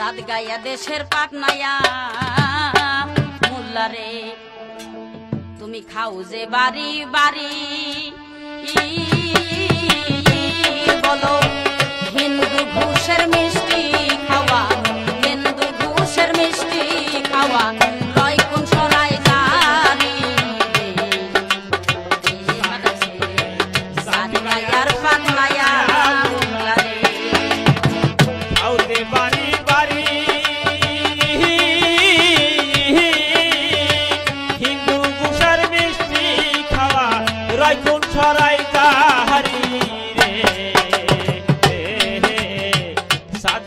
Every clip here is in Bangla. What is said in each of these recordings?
সাদ গাইয়া দেশের পাটনায়া। মোল্লারে তুমি খাও যে বাড়ি বাড়ি। বলো, হিন্দু ঘুষের মিষ্টি খাওয়া, হিন্দু ঘুষের মিষ্টি খাওয়া।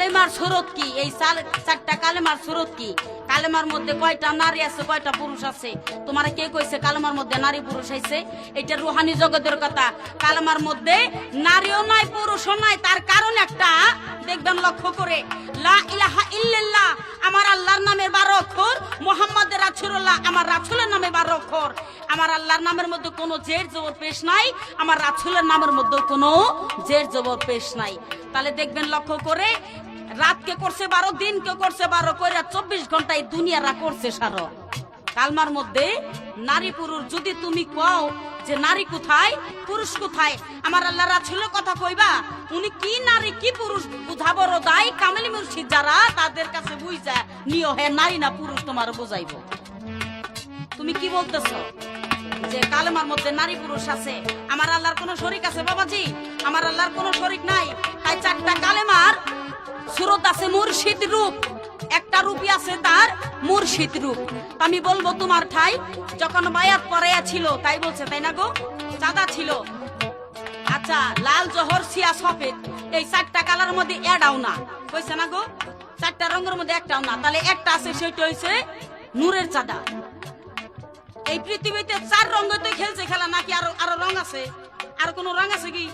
কালেমার সুরত কি? এই চার- চারটা কালেমার সুরত কি? কালেমার মধ্যে কয়টা নারী আছে, কয়টা পুরুষ আছে? তোমার কে কইছে কালেমার মধ্যে নারী পুরুষ আইছে? এটা রুহানি জগতের কথা। কালেমার মধ্যে নারীও নাই, পুরুষও নাই। তার কারণ একটা, দেখবেন লক্ষ্য করে। লা ইলাহা ইল্লাল্লাহ, আমার আল্লাহর নামের বারো অক্ষর। মোহাম্মদের রাসূলুল্লাহ, আমার রাসূলের নামে বারো অক্ষর। আমার আল্লাহর নামের মধ্যে কোনো জের জবর পেশ নাই, আমার রাসূলের নামের মধ্যে কোনো জের জবর পেশ নাই। তাহলে দেখবেন লক্ষ্য করে রাতকে করছে বারো, দিনকে করছে বারো, কইরা চব্বিশ ঘন্টায় দুনিয়ারা করছে সারো। কালমার মধ্যে নারী পুরুষ, যদি তুমি কও যে নারী কোথায়, পুরুষ কোথায়, আমার আল্লাহ রাসূলের কথা কইবা, উনি কি নারী, কি পুরুষ বুঝাবর দায় কামেলি মুর্শিদ যারা, তাদের কাছে বুঝা নিও, হে নারী না পুরুষ তোমার বুঝাইবো। তুমি কি বলতেছো? যে কালেমার মধ্যে নারী পুরুষ আছে, আমার আল্লাহর কোনো শরিক আছে বাবাজি? আমার আল্লাহর কোনো শরিক নাই। তাই চারটা কালেমার সুরত আছে মুর্শিদ রূপ। একটা রূপই আছে তার মুর্শিদ রূপ। আমি বলব তোমার ঠাই, যখন বায়াত পরাইয়া ছিল তাই বলছে, তাই না গো? চাঁদা ছিল। আচ্ছা লাল জহর সিয়া সফেদ, এই চারটা কালার মধ্যে এডাও না। কইছে না গো? চারটা রঙের মধ্যে একটাও না। তাহলে একটা আছে সেটা হইছে নূরের চাঁদা। এই পৃথিবীতে চার রঙে তো খেলছে খেলা, নাকি আরও আরও রং আছে? আর কোনো রং আছে কি?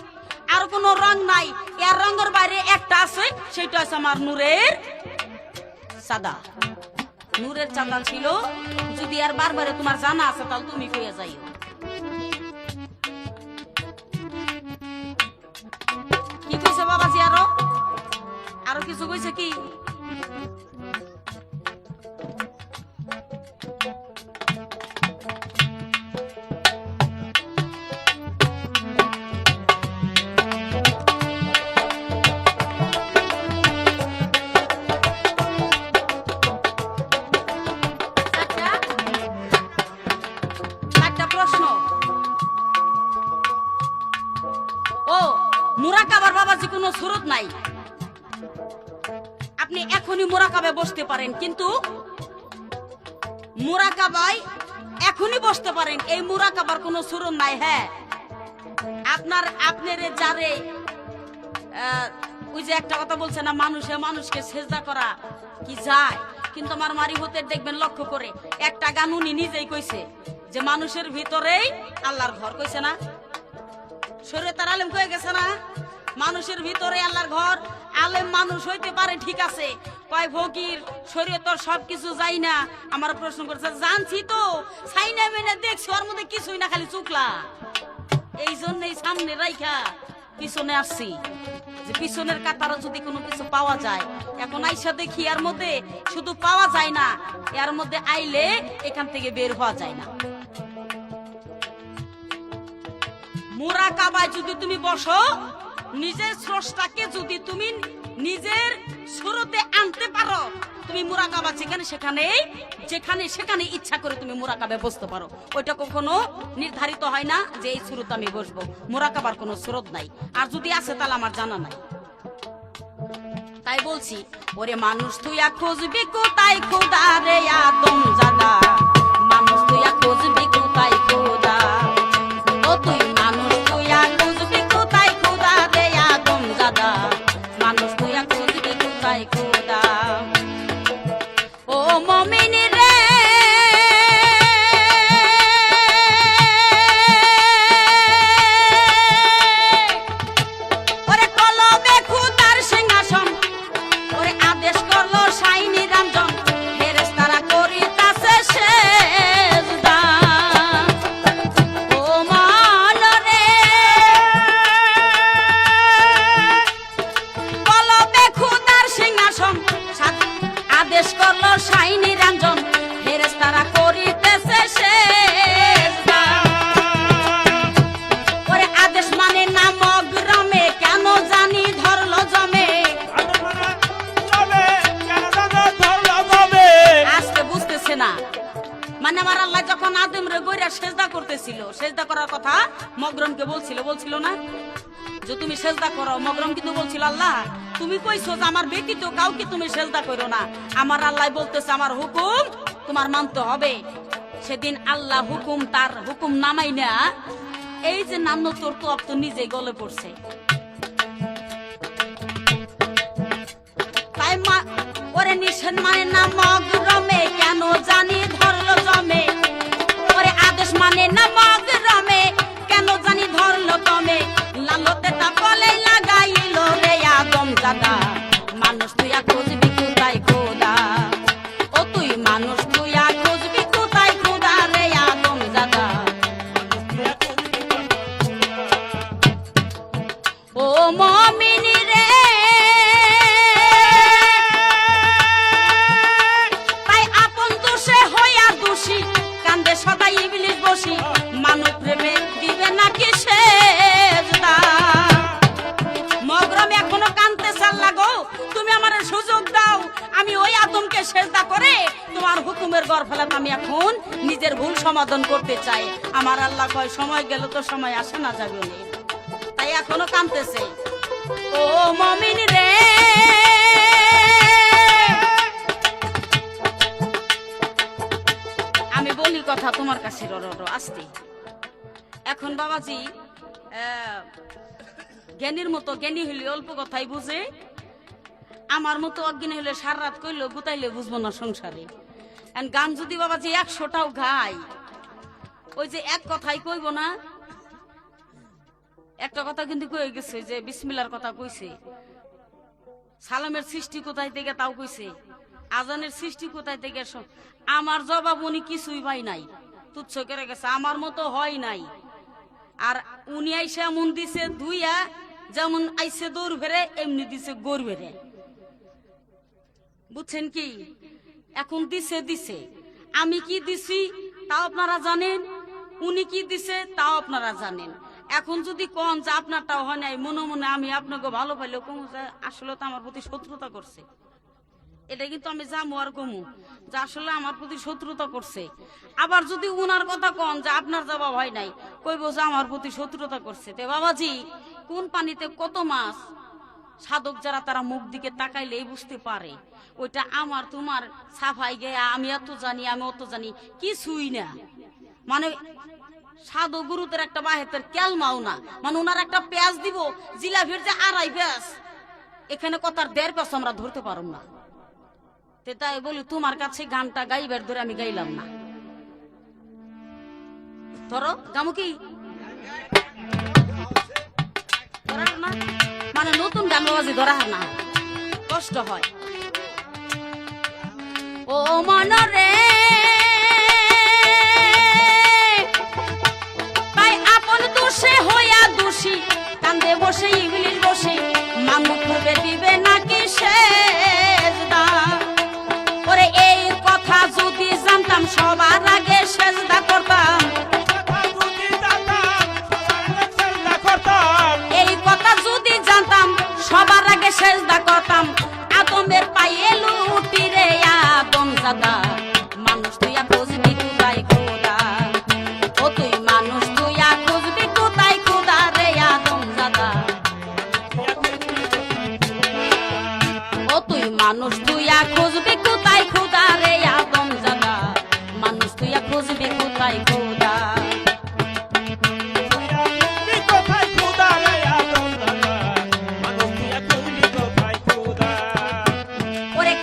আর কোনো রং নাই। এর রঙের বাইরে একটা আছে, সেটা আছে আমার নূরের সাদা। নূরের চাঁদা ছিল, যদি আর বারবারে তোমার জানা আছে, তাহলে তুমি কইয়া যাইও। কি কইছে বাবাজি আরও? আরও কিছু কইছে কি? মুরাকাবার কোনো সুরত নাই। আপনি এখনই বসতে পারেন, কিন্তু এখনই বসতে পারেন, এই কোনো সুরত নাই হ্যাঁ। আপনার আপনার যারে ওই যে একটা কথা বলছে না, মানুষে মানুষকে সেজদা করা কি যায়? কিন্তু আমার মারি হতে দেখবেন লক্ষ্য করে, একটা গান উনি নিজেই কইছে যে, মানুষের ভিতরেই আল্লাহর ঘর, কইছে না? শরীরে তার আলেম কয়ে গেছে না? মানুষের ভিতরে আল্লাহর ঘর, আলেম মানুষ হইতে পারে, ঠিক আছে। কয় ফকির, শরীরে তোর সবকিছু যাই না। আমার প্রশ্ন করছে, জানছি তো ছাই না মেনে দেখছি, ওর মধ্যে কিছুই না, খালি চুকলা। এই জন্যই সামনে রাইখা, পিছনে আসছি। যে পিছনের কাতারও যদি কোনো কিছু পাওয়া যায়, এখন আইসা দেখি এর মধ্যে শুধু পাওয়া যায় না, এর মধ্যে আইলে এখান থেকে বের হওয়া যায় না। মোরা কাবায় যদি তুমি বসো, নিজের স্রষ্টাকে যদি তুমি নিজের সুরতে আনতে পারো, তুমি মুরাকাবা যেখানে সেখানে যেখানে সেখানে ইচ্ছা করে তুমি মুরাকাবে বসতে পারো। ওইটা কখনো নির্ধারিত হয় না যে এই সুরতে আমি বসবো। মুরাকাবার কোনো সুরত নাই। আর যদি আছে, তাহলে আমার জানা নাই। তাই বলছি, ওরে মানুষ তুই খুঁজবি কোথায়? খোদা রে আদম জাদা। মানুষ তুই খুঁজবি আল্লাহ, তুমি কইছো যে আমার কাউকে তুমি সেজদা করো না। আমার আল্লাহ বলতেছে, আমার হুকুম তোমার মানতে হবে। সেদিন আল্লাহ হুকুম তার হুকুম নামাই না। এই যে নাম তোর তো নিজে গলে পড়ছে। তাই মা, ওরে মানে না কেন জানি ধরলো জমে? ওরে আদেশ মানে না আদম হুকুমের গড় ফেলাতে আমি এখন নিজের ভুল সমাধান করতে চাই। আমার আল্লাহ কয় সময় গেল তো সময় আসে না যাবে তাই এখনও কানতেছে ও মমিন রে! আমি বলি কথা তোমার কাছে র র র, আসতে এখন বাবাজি জ্ঞানীর মতো জ্ঞানী হইলে অল্প কথাই বুঝে। আমার মতো অজ্ঞানী হলে সার রাত কইলে গুতাইলে বুঝব না সংসারে। গান যদি বাবাজি একশোটাও গাই ওই যে এক কথাই কইব না? একটা কথা কিন্তু কয়ে গেছে যে বিসমিল্লার কথা কইছে। সালামের সৃষ্টি কোথায় থেকে তাও কইছে। আজানের সৃষ্টি কোথায় থেকে আমার জবাব উনি কিছুই পাই নাই। তুচ্ছ করে গেছে, আমার মতো হয় নাই। আর উনি আইসা এমন দিছে ধুইয়া, যেমন আইসে দৌড় ভেড়ে এমনি দিছে গোর ভেড়ে বুঝছেন কি? এখন দিছে দিছে। আমি কি দিছি, তাও আপনারা জানেন। উনি কি দিছে, তাও আপনারা জানেন। এখন যদি কন যে আপনারটাও হয় নাই, মনে মনে আমি আপনাকে ভালো পাইলে কম আসলে তো আমার প্রতি শত্রুতা করছে। এটা কিন্তু আমি যাব আর কমু যে আসলে আমার প্রতি শত্রুতা করছে। আবার যদি উনার কথা কন যে আপনার জবাব হয় নাই, কইব যে আমার প্রতি শত্রুতা করছে। তে বাবাজি, কোন পানিতে কত মাছ সাধক যারা তারা মুখ দিকে তাকাইলেই বুঝতে পারে। ওইটা আমার তোমার সাফাই গে আমি এত জানি, আমি অত জানি, কিছুই না। মানে সাধু গুরুদের একটা বাহেতের কেলমাও না। মানে ওনার একটা পেঁয়াজ দিব, জিলাপির যে আড়াই পেঁয়াজ, এখানে কথার দেড় পেঁয়াজ আমরা ধরতে পারব না। তে তাই বলি, তোমার কাছে গানটা গাইবার ধরে আমি গাইলাম না। ধরো, গামু কি? মানে নতুন গান বাজি ধরা না। কষ্ট হয়। ও মনরে। তাই আপন কান্দে বসে ইংলিশ বসে মানুষ করবে দিবে নাকি সেজদা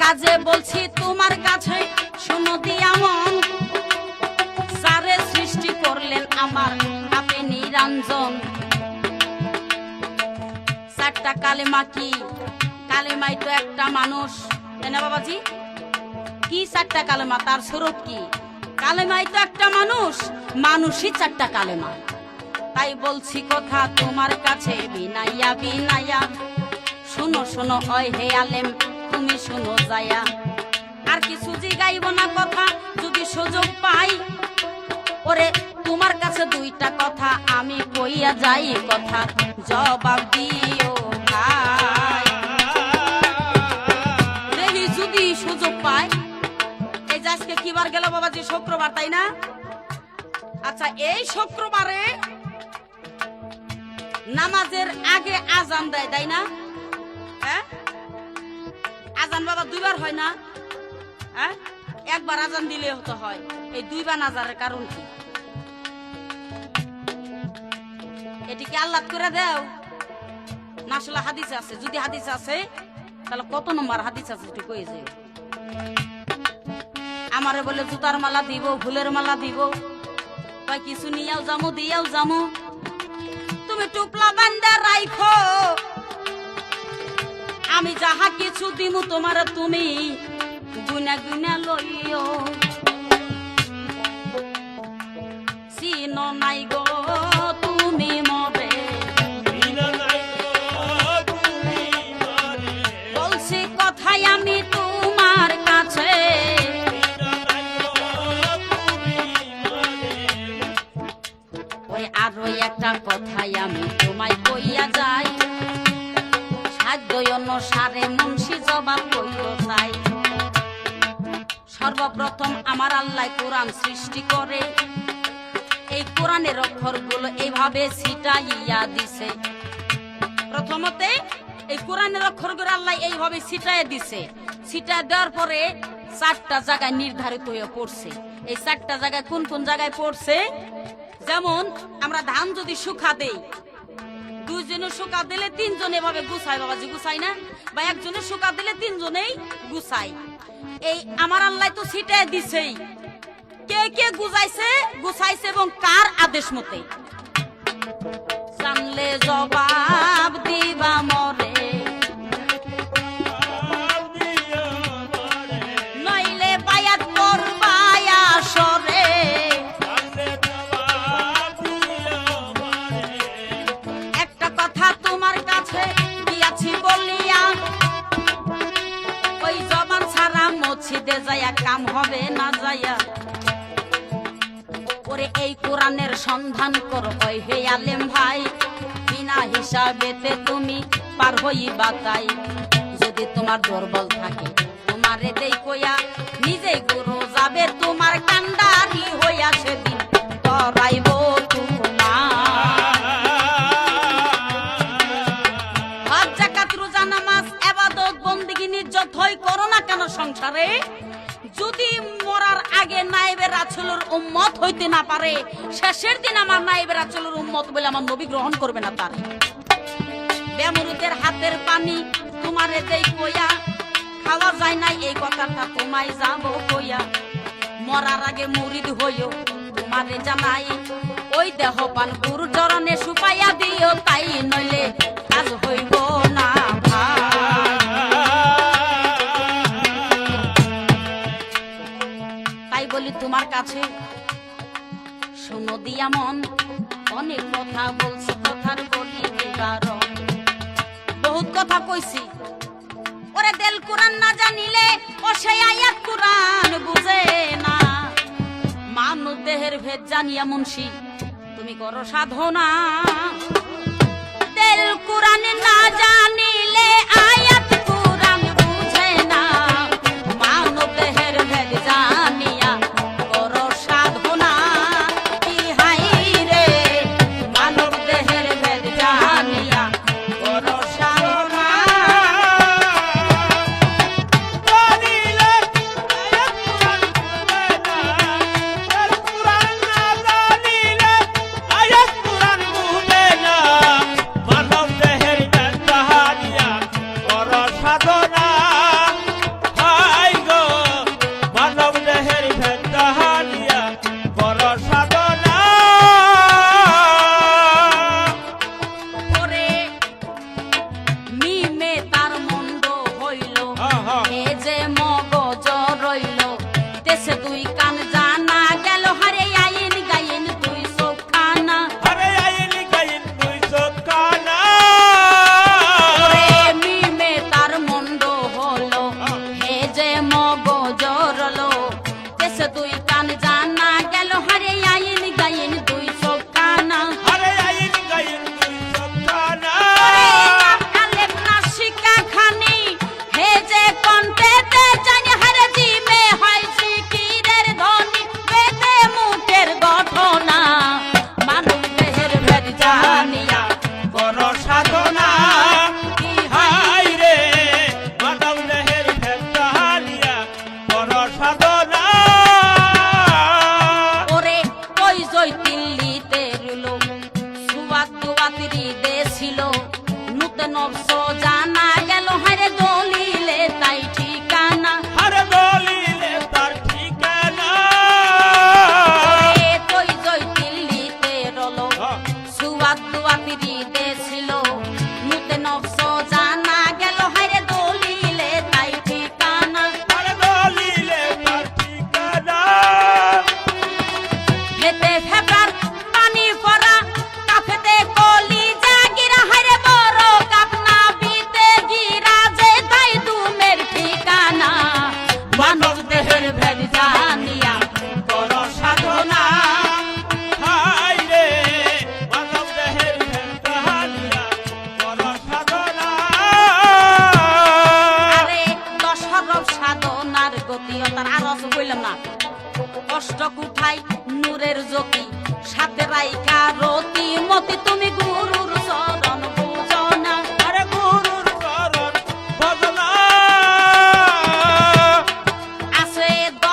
কাজে বলছি তোমার কাছে, শুনো দিয়া মন। সারে সৃষ্টি করলেন আমার আপনি নিরঞ্জন। চারটা কালেমা কি? কালেমাই তো একটা মানুষ। তাই না বাবাজি? কি চারটা কালেমা? তার স্বরূপ কি? কালেমাই তো একটা মানুষ, মানুষই চারটা কালেমা। তাই বলছি কথা তোমার কাছে, বিনাইয়া বিনাইয়া। শোনো শোনো, অয় হে আলেম। তুমি শোনো যায়া। আর কিছু গাইব না কথা, যদি সুযোগ পাই। ওরে, তোমার কাছে দুইটা কথা, আমি কইয়া যাই কথা। জবাব দিও ভাই। যদি সুযোগ পাই। এই যে আজকে কিবার গেল বাবাজি, শুক্রবার, তাই না? আচ্ছা এই শুক্রবারে নামাজের আগে আজান দেয়, তাই না? আজান বাবা দুইবার হয় না? হ্যাঁ? একবার আজান দিলে হতে হয়। এই দুইবার আজানের কারণ কি? এটি কি আল্লাহ করে দেও? না, আসলে হাদিস আছে। যদি হাদিস আছে, তাহলে কত নম্বর হাদিস আছে একটু কয়ে যাও। আমারে বলে, জুতার মালা দিব, ফুলের মালা দিব। কয়, কিছু নিয়েও যামু, দিয়াও যামু। তুমি টুপলা বান্দা রাইখো। আমি যাহা কিছু দিমু তোমার তুমি। গুনা গুনা লইও। চিন নাই গো তুমি মরে। বলছি কথাই আমি তোমার কাছে। ওই আরও একটা কথাই আমি তোমায় কইয়া যাই। সাধ্য অনুসারে সর্বপ্রথম আমার আল্লাহ কোরআন সৃষ্টি করে। এই কোরআনের অক্ষরগুলো এইভাবে ছিটাইয়া দিছে। প্রথমতে, এই কোরআনের অক্ষরগুলো আল্লাহ এইভাবে ছিটাইয়া দিছে। ছিটা দেওয়ার পরে চারটা জায়গায় নির্ধারিত হয়ে পড়ছে। এই চারটা জায়গায় কোন কোন জায়গায় পড়ছে? যেমন, আমরা ধান যদি শুকা দেই, দুইজনে শুকা দিলে তিনজন এভাবে গুছায়, বাবাজি গুছাই না? বা একজনে শুকা দিলে তিনজনেই গুছাই এই আমার আল্লাহ তো ছিটায় দিছেই। কে কে গুজাইছে? গুছাইছে এবং কার আদেশ মতে? জানলে জবাব দিবা মরে মসজিদে যাইয়া কাম হবে না যাইয়া ওরে এই কোরআনের সন্ধান করো ওই হে আলেম ভাই, বিনা হিসাবেতে তুমি পার হইবা তাই যদি তোমার দুর্বল থাকে, তোমারে দেই কইয়া, নিজেই গুরু যাবে তোমার কান্ডারি হইয়া সেদিন তরাইব তোমার। রাসূলের উম্মত হইতে না পারে। শেষের দিন আমার নাইবের রাসূলের উম্মত বলে আমার নবী গ্রহণ করবে না তার। বেমরুদের হাতের পানি তোমারে দেই কইয়া, খাওয়া যায় না এই কথাটা তোমায় যাব কইয়া। মরার আগে মুরিদ হইও তোমারে জানাই, ওই দেহ পান গুরু চরণে সুপাইয়া দিও তাই নইলে কাজ হইব তোমার কাছে। শোনো দিয়া মন, অনেক কথা বলছি, কথার বলি বারণ বহুত কথা কইছি। ওরে দেল কোরআন না জানিলে ও সেই আয়াত কোরআন বুঝে না। মানুষ দেহের ভেদ জানিয়া মুন্সি, তুমি করো সাধনা। দেল কোরআন না জানিলে আয়াত কোরআন বুঝে না। মানব দেহের ভেদ জানিয়া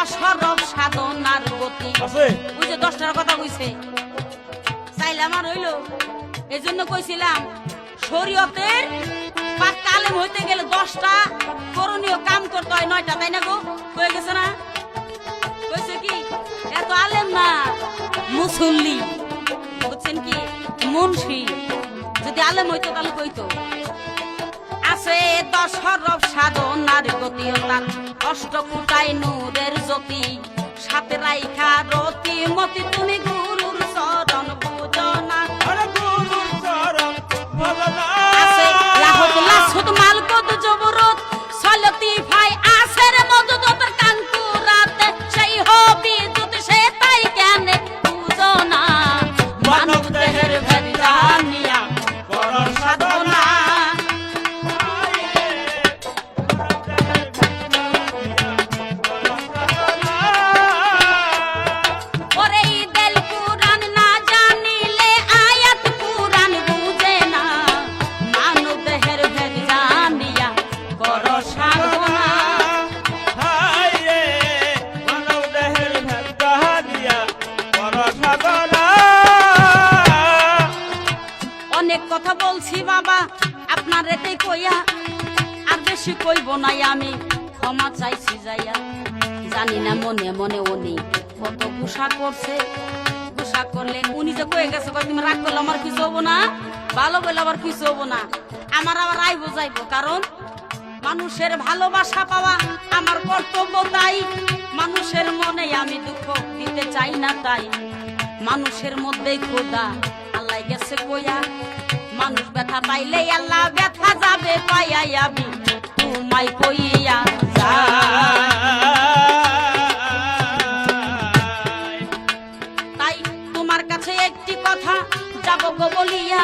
দশরথ সাধনার গতি। ওই যে দশটার কথা কইছে। চাইলাম আর হইল। এই জন্য কইছিলাম শরীয়তের বা কালেম হইতে গেলে দশটা করণীয় কাম করতে হয় নয়টা তাই না গো? হয়ে গেছে না? কইছে কি এত আলেম না মুসল্লি। বুঝছেন কি? মুন্সি। যদি আলেম হইতো তাহলে কইতো। আছে দশরফ সাধনার গতি ও তার অষ্টকুটাই নূরের জ্যোতি। সাথে রাইখা রতি মতি, তুমি গুরুর চরণ পূজনা। গুরুর চরণ ভজনা চাইছি যাইয়া। জানি না মনে মনে উনি কত করছে। করলে উনি যে কয়ে গেছে তুমি রাগ করলে আমার কিছু হব না? ভালো বলে আবার কিছু হব না? আমার আবার কারণ মানুষের ভালোবাসা পাওয়া আমার কর্তব্য তাই। মানুষের মনে আমি দুঃখ দিতে চাই না তাই। মানুষের মধ্যেই খোদা আল্লাহ গেছে কইয়া। মানুষ ব্যথা পাইলে আল্লাহ ব্যথা যাবে পাইয়া আমি। তাই তোমার কাছে একটি কথা যাব গো বলিয়া,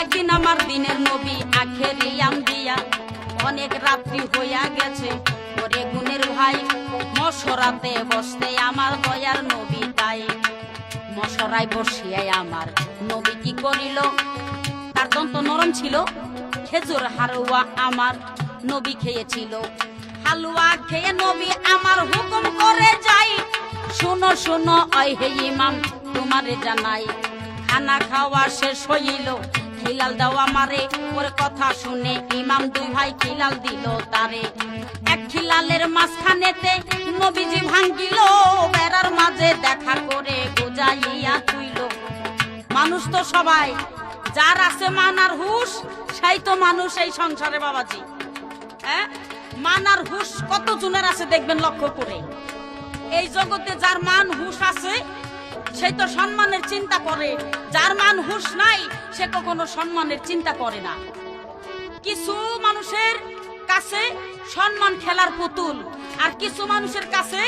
একদিন আমার দিনের নবী আখেরিয়াম অনেক রাত্রি হইয়া গেছে। ওরে গুণের ভাই, মশরাতে বসতে আমার দয়ার নবী তাই। মশরায় বসিয়াই আমার নবী কি করিল? তার দন্ত নরম ছিল, খেজুর হারুয়া আমার। নবী খেয়েছিল। হালুয়া খেয়ে নবী আমার হুকুম করে যাই। শুনো শুনো ওই হে ইমাম, তোমারে জানাই। খানা খাওয়া শেষ হইল, খিলাল দাও আমারে, ওর কথা শুনে ইমাম দুই ভাই খিলাল দিল তারে। এক খিলালের মাঝখানেতে নবীজি ভাঙ্গিল, বেড়ার মাঝে দেখা করে বুঝাইয়া তুইল। মানুষ তো সবাই, যার আছে মানার হুশ, সেই তো মানুষ এই সংসারে বাবাজি। হ্যাঁ? মানার হুশ কত জনের আছে দেখবেন লক্ষ্য করে? এই জগতে যার মান হুশ আছে, সে তো সম্মানের চিন্তা করে। যার মান হুশ নাই, সে কখনো সম্মানের চিন্তা করে না। কিছু মানুষের কাছে সম্মান খেলার পুতুল, আর কিছু মানুষের কাছে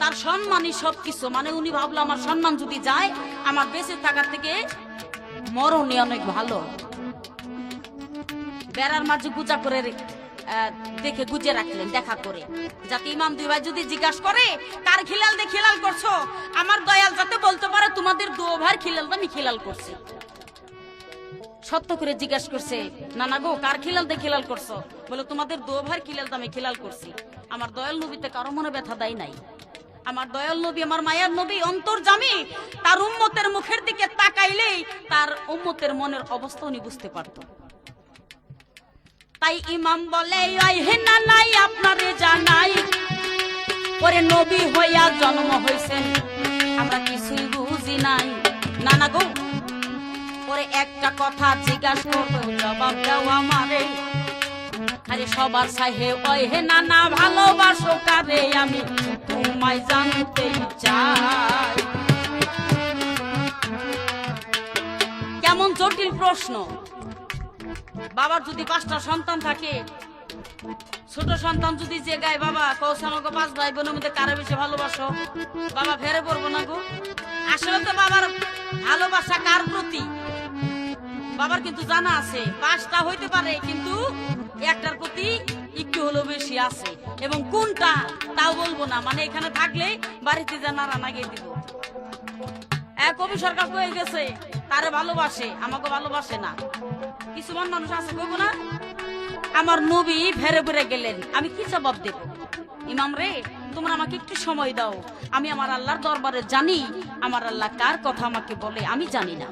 তার সম্মানই সব কিছু মানে উনি ভাবলো, আমার সম্মান যদি যায়, আমার বেঁচে থাকার থেকে মরণই অনেক ভালো। বেড়ার মাঝে গুজা করে দেখে গুজে রাখলেন, দেখা করে। যাতে ইমাম দুই ভাই যদি জিজ্ঞাসা করে, কার খিলাল দিয়ে খিলাল করছ? আমার দয়াল যাতে বলতে পারে, তোমাদের দু ভাইয়ের খিলাল আমি খিলাল করছি। সত্য করে জিজ্ঞাসা করছে, নানা গো, কার খিলাল দিয়ে খিলাল করছ? বলে, তোমাদের দু ভাইয়ের খিলাল আমি খিলাল করছি। আমার দয়াল নবীতে কারও মনে ব্যথা দেয় নাই। আমার দয়াল নবী, আমার মায়ের নবী অন্তর্জামী তার উম্মতের মুখের দিকে তাকাইলেই তার উম্মতের মনের অবস্থা উনি বুঝতে পারতো। তাই ইমাম বলে "ওই হে না নাই আপনারে জানাই। পরে নবী হইয়া জন্ম হইছেন। আমরা কিছুই বুঝি নাই। না না গো পরে একটা কথা জিজ্ঞাসা করব জবাব দাও আমারে। আরে সবার সাহে ওই হে না ভালোবাসো কারে আমি? তোমায় জানতে চাই। কেমন জটিল প্রশ্ন। বাবার যদি পাঁচটা সন্তান থাকে, ছোট সন্তান যদি যে গায় বাবা কৌশ আমাকে পাঁচ ভাই বোনের মধ্যে কারও বেশি ভালোবাসো? বাবা ফেরে পড়ব না গো। আসলে তো বাবার ভালোবাসা কার প্রতি? বাবার কিন্তু জানা আছে, পাঁচটা হইতে পারে, কিন্তু একটার প্রতি একটু হলেও বেশি আছে। এবং কোনটা, তাও বলব না। মানে এখানে থাকলে বাড়িতে যা নাড়া নাগিয়ে দিব। কবি সরকার কয়ে গেছে, তারে ভালোবাসে, আমাকে ভালোবাসে না। কিছুমান মানুষ আছে, কইব না? আমার নবী ভেরে ফেরে গেলেন, আমি কি জবাব দেব? ইমাম রে, তোমরা আমাকে একটু সময় দাও। আমি আমার আল্লাহর দরবারে জানি, আমার আল্লাহ কার কথা আমাকে বলে, আমি জানি না।